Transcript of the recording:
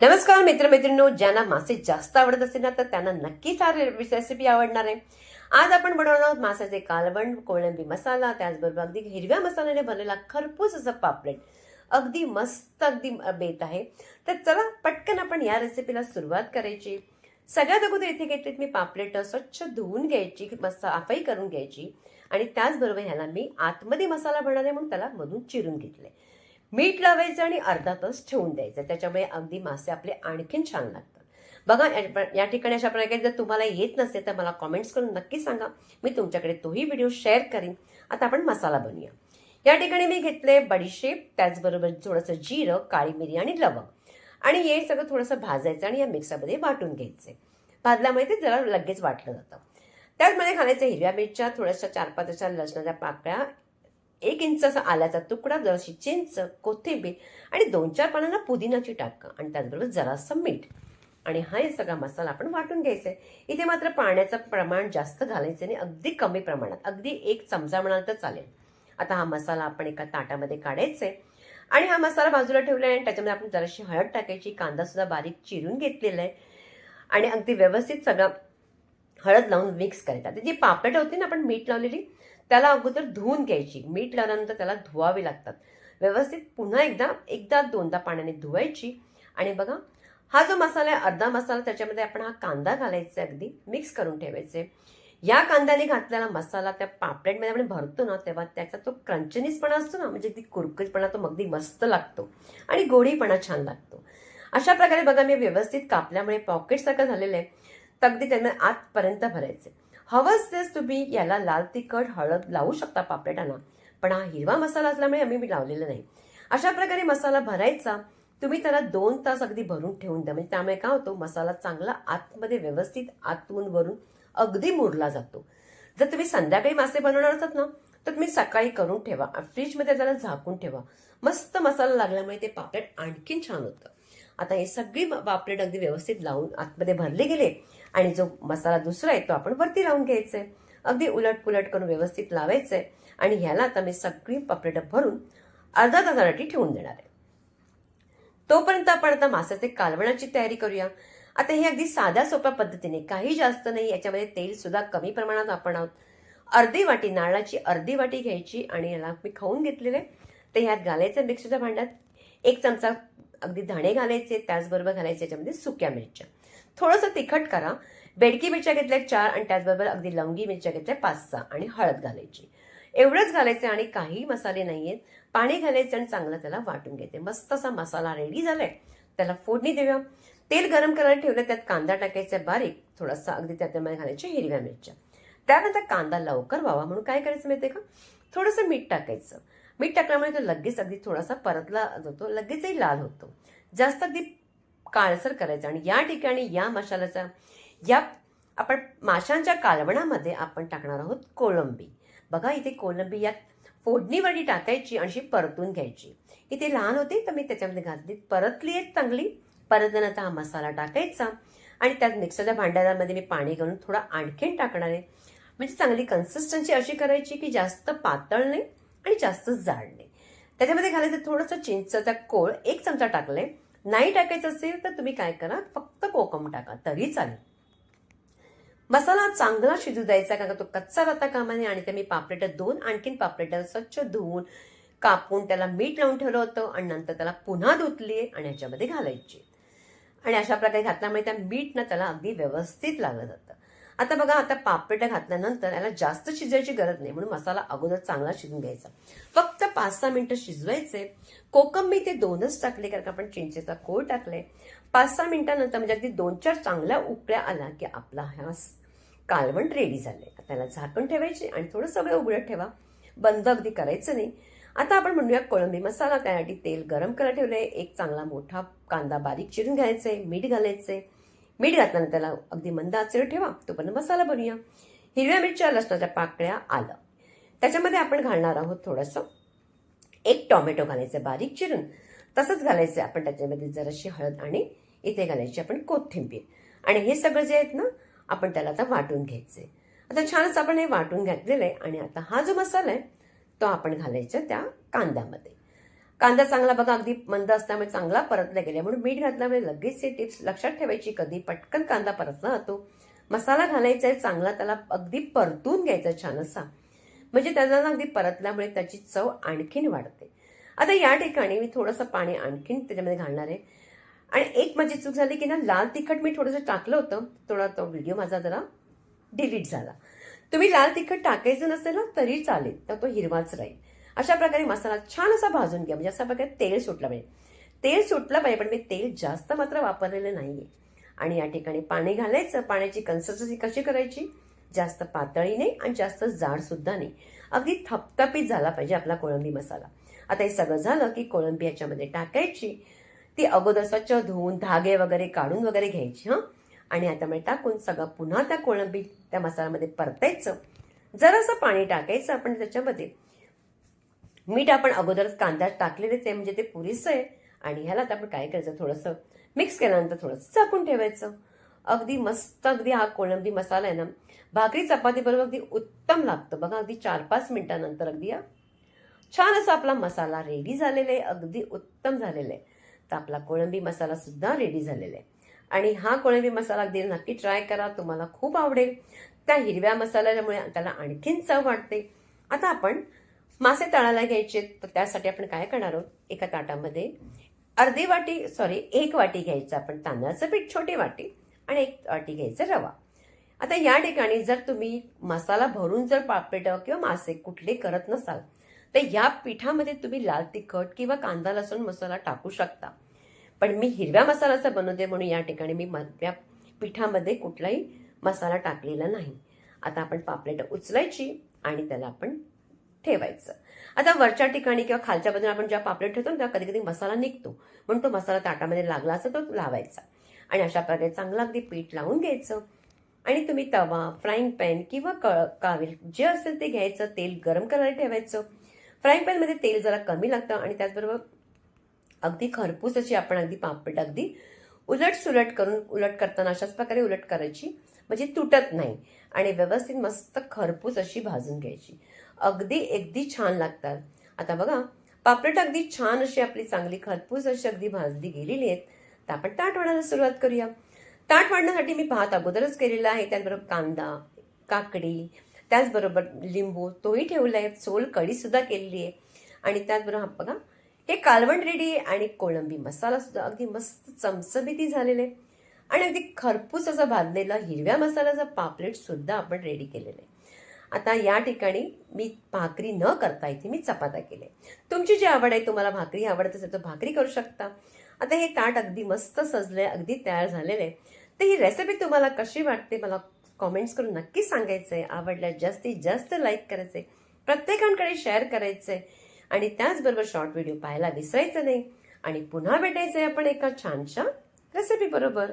नमस्कार मित्रमैत्रिणींनो. ज्यांना मासे जास्त आवडत असेल ना तर त्यांना नक्कीच हा रेसिपी आवडणार आहे. आज आपण बनवणार आहोत मासाचे कालवण कोळंबी मसाला त्याचबरोबर अगदी हिरव्या मसाल्याने बनलेला खरपूस असं पापलेट. अगदी मस्त अगदी बेत आहे. तर चला पटकन आपण या रेसिपीला सुरुवात करायची. सगळ्यात अगोदर इथे घेतलीत मी पापलेट स्वच्छ धुवून घ्यायची मस्त आफाई करून घ्यायची. आणि त्याचबरोबर ह्याला मी आतमध्ये मसाला बनणार आहे म्हणून त्याला मधून चिरून घेतले मीठ लावायचं आणि अर्धा तास ठेवून द्यायचं. त्याच्यामुळे अगदी मासे आपले आणखीन छान लागतात. बघा या- ठिकाणी अशा प्रकारे जर तुम्हाला येत नसेल तर मला कॉमेंट्स करून नक्की सांगा. मी तुमच्याकडे तोही व्हिडिओ शेअर करीन. आता आपण मसाला बनवूया या ठिकाणी मी घेतले बडीशेप त्याचबरोबर थोडंसं जिरं काळी मिरी आणि लवंग. आणि हे सगळं थोडंसं भाजायचं आणि या मिक्सरमध्ये वाटून घ्यायचं भाजल्यामुळे ते जरा लगेच वाटलं जातं. त्याचमध्ये घालायचं हिरव्या मिरच्या थोड्याशा चार पाच अशा लसणाच्या पाकळ्या एक इंच असा आल्याचा तुकडा जराशी चिंच कोथिंबीर आणि दोन चार पानांना पुदिनाची टाका आणि त्याचबरोबर जरासं मीठ. आणि हा सगळा मसाला आपण वाटून घ्यायचा आहे. इथे मात्र पाण्याचं प्रमाण जास्त घालायचं नाही अगदी कमी प्रमाणात अगदी एक चमचा म्हणाल तर चालेल. आता हा मसाला आपण एका ताटामध्ये काढायचा आहे. आणि हा मसाला बाजूला ठेवला आहे आणि त्याच्यामध्ये आपण जराशी हळद टाकायची कांदा सुद्धा बारीक चिरून घेतलेला आहे. आणि अगदी व्यवस्थित सगळं हळद लावून मिक्स करायचा. जी पापड होती ना आपण मीठ लावलेली त्याला अगोदर धुवून घ्यायची. मीठ लावल्यानंतर त्याला धुवावे लागतात. व्यवस्थित पुन्हा एकदा एकदा दोनदा पाण्याने धुवायची. आणि बघा हा जो मसाला आहे अर्धा मसाला त्याच्यामध्ये आपण हा कांदा घालायचा अगदी. मिक्स करून ठेवायचे. या कांद्याने घातलेला मसाला त्या पापलेटमध्ये आपण भरतो ना तेव्हा त्याचा तो क्रंचनीसपणा असतो ना म्हणजे अगदी कुरकुरीतपणा तो अगदी मस्त लागतो. आणि गोडीपणा छान लागतो. अशा प्रकारे बघा मी व्यवस्थित कापल्यामुळे पॉकेटसारखं झालेलं आहे. तर अगदी त्यांना आतपर्यंत भरायचे हवंच तेच तुम्ही याला लाल तिखट हळद लावू शकता पापलेटांना. पण हा हिरवा मसाला असल्यामुळे आम्ही मी लावलेला नाही. अशा प्रकारे मसाला भरायचा. तुम्ही त्याला दोन तास अगदी भरून ठेवून द्या. म्हणजे त्यामुळे काय होतो मसाला चांगला आतमध्ये व्यवस्थित आतून वरून अगदी मुरला जातो. जर तुम्ही संध्याकाळी मासे बनवणार असतात ना तर तुम्ही सकाळी करून ठेवा. फ्रीजमध्ये त्याला झाकून ठेवा. मस्त मसाला लागल्यामुळे ते पापलेट आणखीन छान होतं. आता हे सगळी पापलेट अगदी व्यवस्थित लावून आतमध्ये भरले गेले. आणि जो मसाला दुसरा आहे तो आपण वरती लावून घ्यायचा आहे अगदी उलट पुलट करून व्यवस्थित लावायचं आहे आणि ह्याला आता मी सगळी पापलेट भरून अर्धा तासासाठी ठेवून देणार आहे. तोपर्यंत आपण आता मासाचे कालवणाची तयारी करूया. आता हे अगदी साध्या सोप्या पद्धतीने काही जास्त नाही याच्यामध्ये तेल सुद्धा कमी प्रमाणात आपण आहोत. अर्धी वाटी नारळाची अर्धी वाटी घ्यायची आणि याला मी खाऊन घेतलेले. ते ह्यात घालायचं मिक्सरच्या भांड्यात. एक चमचा अगदी धणे घालायचे त्याचबरोबर घालायचे याच्यामध्ये सुक्या मिरच्या. थोडंसं तिखट करा. बेडकी मिरच्या घेतल्या चार आणि त्याचबरोबर अगदी लवंगी मिरच्या घेतल्या पाच सहा आणि हळद घालायची. एवढंच घालायचं आणि काही मसाले नाही आहेत पाणी घालायचं आणि चांगलं त्याला वाटून घेते मस्त असा मसाला रेडी झालाय. त्याला फोडणी देऊया. तेल गरम करायला ठेवलं त्यात कांदा टाकायचा बारीक. थोडासा अगदी त्याच्यामध्ये घालायच्या हिरव्या मिरच्या. त्यानंतर कांदा लवकर व्हावा म्हणून काय करायचं माहितीये का? थोडंसं मीठ टाकायचं. मीठ टाकल्यामुळे तो लगेच अगदी थोडासा परतला जातो लगेचही लाल होतो. जास्त अगदी काळसर करायचं आणि या ठिकाणी या मसाल्याचा या आपण माशांच्या कालवणामध्ये आपण टाकणार आहोत कोळंबी. बघा इथे कोळंबी यात फोडणीवरती टाकायची आणि अशी परतून घ्यायची. इथे लहान होती तर मी त्याच्यामध्ये घातली परतली आहे चांगली. परतल्यानंतर हा मसाला टाकायचा आणि त्यात मिक्सरच्या भांड्यामध्ये मी पाणी घालून थोडा आणखीन टाकणार आहे. म्हणजे चांगली कन्सिस्टन्सी अशी करायची की जास्त पातळ नाही. आणि जास्त जाड नाही त्याच्यामध्ये घालायचं थोडंसं चिंचचा कोळ एक चमचा टाकले. नाही टाकायचं असेल तर तुम्ही काय करा फक्त कोकम टाका तरी चालेल. मसाला चांगला शिजू द्यायचा कारण तो कच्चा राहता कामा नये आणि ते मी पापलेट दोन आणखीन पापलेट स्वच्छ धुवून कापून त्याला मीठ लावून ठेवलं होतं आणि नंतर त्याला पुन्हा धुतली आणि ह्याच्यामध्ये घालायची. आणि अशा प्रकारे घातल्यामुळे त्या मीठ ना त्याला अगदी व्यवस्थित लागलं जातं आता बघा आता पापलेट घातल्यानंतर याला जास्त शिजायची गरज नाही म्हणून मसाला अगोदर चांगला शिजून घ्यायचा. फक्त पाच सहा मिनिटं शिजवायचे. कोकम मी ते दोनच टाकले कारण का आपण चिंचेचा कोळ टाकले. पाच सहा मिनिटानंतर म्हणजे अगदी दोन चार चांगल्या उकळ्या आला की आपला हा कालवण रेडी झाले त्याला झाकण ठेवायचे आणि थोडं सगळं उघडत ठेवा. बंद अगदी करायचं नाही. आता आपण म्हणूया कोळंबी मसाला. त्यासाठी तेल गरम करायला ठेवले एक चांगला मोठा कांदा बारीक चिरून घ्यायचे मीठ घालायचे मीठ घातल्यानंतर त्याला अगदी मंद आचेवर ठेवा. तोपर्यंत मसाला बनवूया. हिरव्या मिरच्या लसणाच्या पाकळ्या आलं. त्याच्यामध्ये आपण घालणार आहोत थोडंसं एक टोमॅटो घालायचं बारीक चिरून. तसंच घालायचं आपण त्याच्यामध्ये जराशी हळद आणि इथे घालायची आपण कोथिंबीर. आणि हे सगळं जे आहेत ना आपण त्याला आता वाटून घ्यायचे आता छानच आपण हे वाटून घातलेलं आहे. आणि आता हा जो मसाला आहे तो आपण घालायचा त्या कांद्यामध्ये. कांदा चांगला बघा अगदी मंद असल्यामुळे चांगला परतला गेला. म्हणून मीठ घातल्यामुळे लगेच ही टिप्स लक्षात ठेवायची कधी पटकन कांदा परतला जातो. मसाला घालायचा आहे चांगला त्याला अगदी परतून घ्यायचा छान असा म्हणजे त्याला अगदी परतल्यामुळे त्याची चव आणखीन वाढते. आता या ठिकाणी मी थोडंसं पाणी आणखीन त्याच्यामध्ये घालणार आहे. आणि एक माझी चूक झाली की ना लाल तिखट मी थोडंसं टाकलं होतं. थोडा तो व्हिडिओ माझा जरा डिलीट झाला. तुम्ही लाल तिखट टाकायचं नसेल ना तरी चालेल. तर तो हिरवाच राहील. अशा प्रकारे मसाला छान असा भाजून घ्या. म्हणजे अशा प्रकारे तेल सुटलं पाहिजे. तेल सुटलं पाहिजे पण मी तेल जास्त मात्र वापरलेलं नाहीये. आणि या ठिकाणी पाणी घालायचं. पाण्याची कन्सिस्टन्सी कशी करायची? जास्त पातळी नाही आणि जास्त जाड सुद्धा नाही. अगदी थपथपीत झाला पाहिजे आपला कोळंबी मसाला. आता हे सगळं झालं की कोळंबी याच्यामध्ये टाकायची. ती अगोदर स्वच्छ धुवून धागे वगैरे काढून वगैरे घ्यायची हां. आणि आता टाकून सगळं पुन्हा त्या कोळंबी त्या मसाल्यामध्ये परतायचं. जरासं पाणी टाकायचं आपण त्याच्यामध्ये. मीठ आपण अगोदरच कांदा टाकलेलेच आहे म्हणजे ते पुरेसं आहे. आणि ह्याला आपण काय करायचं? थोडंसं मिक्स केल्यानंतर थोडंसं झाकून ठेवायचं. अगदी मस्त अगदी हा कोळंबी मसाला आहे ना भाकरी चपाती बरोबर अगदी उत्तम लागतं. बघा अगदी चार पाच मिनिटानंतर अगदी हा छान असा आपला मसाला रेडी झालेला आहे अगदी उत्तम झालेला आहे. तर आपला कोळंबी मसाला सुद्धा रेडी झालेला आहे. आणि हा कोळंबी मसाला अगदी नक्की ट्राय करा तुम्हाला खूप आवडेल. त्या हिरव्या मसाल्यामुळे त्याला आणखीन चव वाटते. आता आपण मासे तळायला घ्यायचे तर त्यासाठी आपण काय करणार आहोत? एका ताटामध्ये अर्धी वाटी सॉरी एक वाटी घ्यायचं आपण तांदळाचं पीठ छोटी वाटी आणि एक वाटी घ्यायचं रवा. आता या ठिकाणी जर तुम्ही मसाला भरून जर पापलेटं किंवा मासे कुठले करत नसाल तर या पिठामध्ये तुम्ही लाल तिखट किंवा कांदा लसूण मसाला टाकू शकता. पण मी हिरव्या मसाल्याचा बनवते म्हणून या ठिकाणी मी या पिठामध्ये कुठलाही मसाला टाकलेला नाही. आता आपण पापलेट उचलायची आणि त्याला आपण ठेवायचं. आता वरच्या ठिकाणी किंवा खालच्या बाजूला आपण ज्या पापलेट ठेवतो तेव्हा कधी कधी मसाला निघतो. म्हणून तो मसाला ताटामध्ये लागला असं तो लावायचा. आणि अशा प्रकारे चांगलं अगदी पीठ लावून घ्यायचं. आणि तुम्ही तवा फ्राईंग पॅन किंवा कळ कावेल जे असेल ते घ्यायचं तेल गरम करायला ठेवायचं. फ्राईंग पॅनमध्ये तेल जरा कमी लागतं आणि त्याचबरोबर अगदी खरपूस अशी आपण अगदी पापड अगदी उलट सुलट करून उलट करताना अशाच प्रकारे उलट करायची. म्हणजे तुटत नाही. आणि व्यवस्थित मस्त खरपूस अशी भाजून घ्यायची. अगदी अगदी छान लागतात. आता बघा पापलेट अगदी छान अशी आपली चांगली खरपूस अशी अगदी भाजली गेलेली आहेत. तर आपण ताट वाढायला सुरुवात करूया. ताट वाढण्यासाठी मी भात अगोदरच केलेला आहे. त्याचबरोबर कांदा काकडी त्याचबरोबर लिंबू तोही ठेवला आहे. सोल कढी सुद्धा केलेली आहे. आणि त्याचबरोबर बघा हे कालवण रेडी आणि कोळंबी मसाला सुद्धा अगदी मस्त चमचबीती झालेले आहे. आणि अगदी खरपूस असं भाजलेला हिरव्या मसाल्याचा पापलेट सुद्धा आपण रेडी केलेलं आहे. आता या ठिकाणी मी भाकरी न करता इथे मी चपात्या केले तुमची जी आवड आहे तुम्हाला भाकरी आवडत असेल तर भाकरी करू शकता. आता हे ताट अगदी मस्त सजले अगदी तयार झालेलं आहे तर ही रेसिपी तुम्हाला कशी वाटते मला कॉमेंट्स करून नक्की सांगायचं आहे आवडल्यास जास्तीत जास्त लाईक करायचं आहे प्रत्येकांकडे शेअर करायचं आहे आणि त्याचबरोबर शॉर्ट व्हिडिओ पाहायला विसरायचं नाही. आणि पुन्हा भेटायचं आहे आपण एका छानशा रेसिपी बरोबर.